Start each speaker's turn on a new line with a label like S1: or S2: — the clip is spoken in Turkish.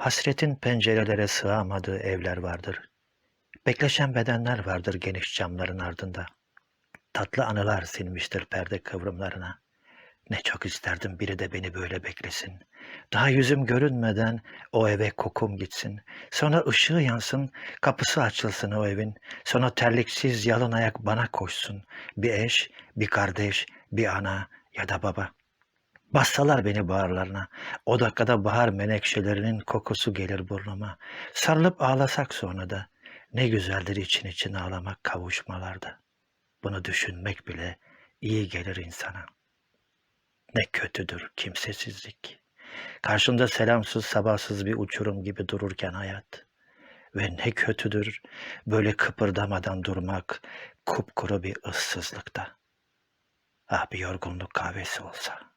S1: Hasretin pencerelere sığamadığı evler vardır. Bekleşen bedenler vardır geniş camların ardında. Tatlı anılar silmiştir perde kıvrımlarına. Ne çok isterdim biri de beni böyle beklesin. Daha yüzüm görünmeden o eve kokum gitsin. Sonra ışığı yansın, kapısı açılsın o evin. Sonra terliksiz yalın ayak bana koşsun. Bir eş, bir kardeş, bir ana ya da baba. Bassalar beni bağırlarına. O dakikada bahar menekşelerinin kokusu gelir burnuma. Sarılıp ağlasak sonra da. Ne güzeldir için için ağlamak kavuşmalarda. Bunu düşünmek bile iyi gelir insana. Ne kötüdür kimsesizlik. Karşında selamsız sabahsız bir uçurum gibi dururken hayat. Ve ne kötüdür böyle kıpırdamadan durmak kupkuru bir ıssızlıkta. Ah bir yorgunluk kahvesi olsa.